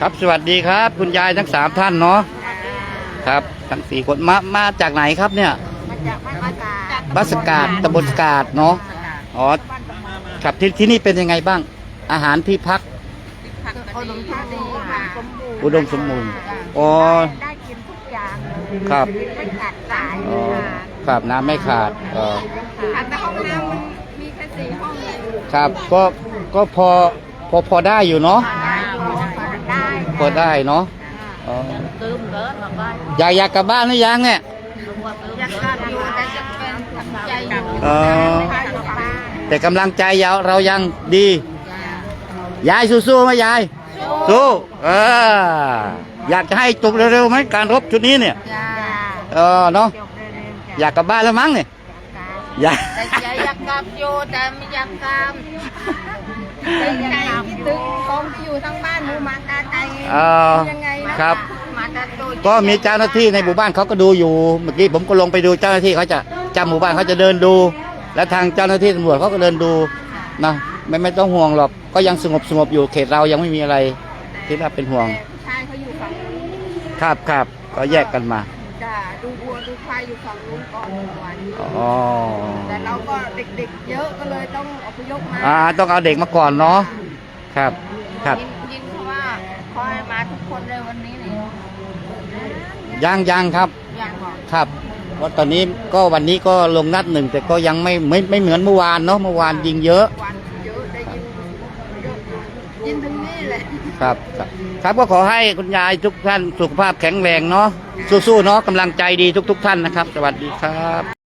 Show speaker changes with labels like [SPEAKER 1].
[SPEAKER 1] ครับสวัสดีครับ คุณยายทั้งสามท่านเนาะครับทั้งสี่คนมามาจากไหนครับเนี่ย
[SPEAKER 2] มาจากบ้านอากาศ
[SPEAKER 1] บัสกาดตำบลสกาดเนาะอ๋อครับที่ที่นี่เป็นยังไงบ้าง อาหารที่พัก
[SPEAKER 2] ขนมชาดีค่ะ
[SPEAKER 1] อุดมสมบูรณ์อ๋อ
[SPEAKER 2] ได้กินทุกอย่าง
[SPEAKER 1] ครับ
[SPEAKER 2] ไม่ขาดสาย
[SPEAKER 1] อ๋อครับน้ำไม่ขาดเออ
[SPEAKER 2] แต่ห้องน้ำมันมีแค่สี่ห้องเลย
[SPEAKER 1] ครับก็ก็พอพอพอได้อยู่เนาะ
[SPEAKER 2] ได้ได้
[SPEAKER 1] พอได้เนาะอ๋อ
[SPEAKER 2] ตื้มเกินมาบ้าน
[SPEAKER 1] อยากอยากกลับบ้านหรือยังเนี่ย
[SPEAKER 2] อยากกลับอยู่แต่จะเป็นทำใจอยู่
[SPEAKER 1] เออ
[SPEAKER 2] ไม่ได้กลับบ้าน
[SPEAKER 1] แต่กำลังใจเราเรายังดี ยายสู้ๆไหมยาย สู้เอออยากจะให้จบเร็วๆไหมการรบชุดนี้เนี่ย
[SPEAKER 2] จ้า
[SPEAKER 1] เออเนาะ
[SPEAKER 2] จบเร็วๆ
[SPEAKER 1] อยากกลับบ้านแล้วมั้งเนี่ย อยาก
[SPEAKER 2] แต่ใจอยากกลับอยู่แต่ไม่อยากกลับใจยังคิดถึงของที่อยู่ทั้งบ้านหมูหมาตาใจ
[SPEAKER 1] เออ
[SPEAKER 2] ยังไงนะครับ หมาตาโต
[SPEAKER 1] ก็มีเจ้าหน้าที่ในหมู่บ้านเขาก็ดูอยู่ เมื่อกี้ผมก็ลงไปดูเจ้าหน้าที่เขาจะจำหมู่บ้านเขาจะเดินดู และทางเจ้าหน้าที่ตำรวจเขาก็เดินดูนะไม่ไม่ต้องห่วงหรอกก็ยังสงบสงบอยู่เขตเรายังไม่มีอะไรที่น่าเป็นห่วง
[SPEAKER 2] แต่ผู้ชายเขาอยู่ฝั่งนู้น
[SPEAKER 1] ครับครับก็แยกกันมา
[SPEAKER 2] จ้า ดูวัวดูควายอยู่ฝั่งนู้นก่อนวัน
[SPEAKER 1] อ๋อ
[SPEAKER 2] แต่เราก็เด็กๆ เยอะก็เลยต้องอพยพมา
[SPEAKER 1] อ่าต้องเอาเด็กมาก่อนเนาะครับครับ
[SPEAKER 2] ยินยินเขาว่าขอให้มาทุกคนเลยวันนี้นี่
[SPEAKER 1] ยังยังครับ
[SPEAKER 2] อย่างบอก
[SPEAKER 1] ครับเพราะตอนนี้ก็วันนี้ก็ลงนัดหนึ่งแต่ก็ยังไม่ไม่ไม่เหมือนเมื่อวานเนาะเมื่อวานยิงเยอะ
[SPEAKER 2] วันเยอะได้ยินเยอะ กินตรงนี้แหละ
[SPEAKER 1] ครับครับครับก็ขอให้คุณยายทุกท่านสุขภาพแข็งแรงเนาะสู้ๆเนาะกำลังใจดีทุก ๆ ท่านนะครับ สวัสดีครับ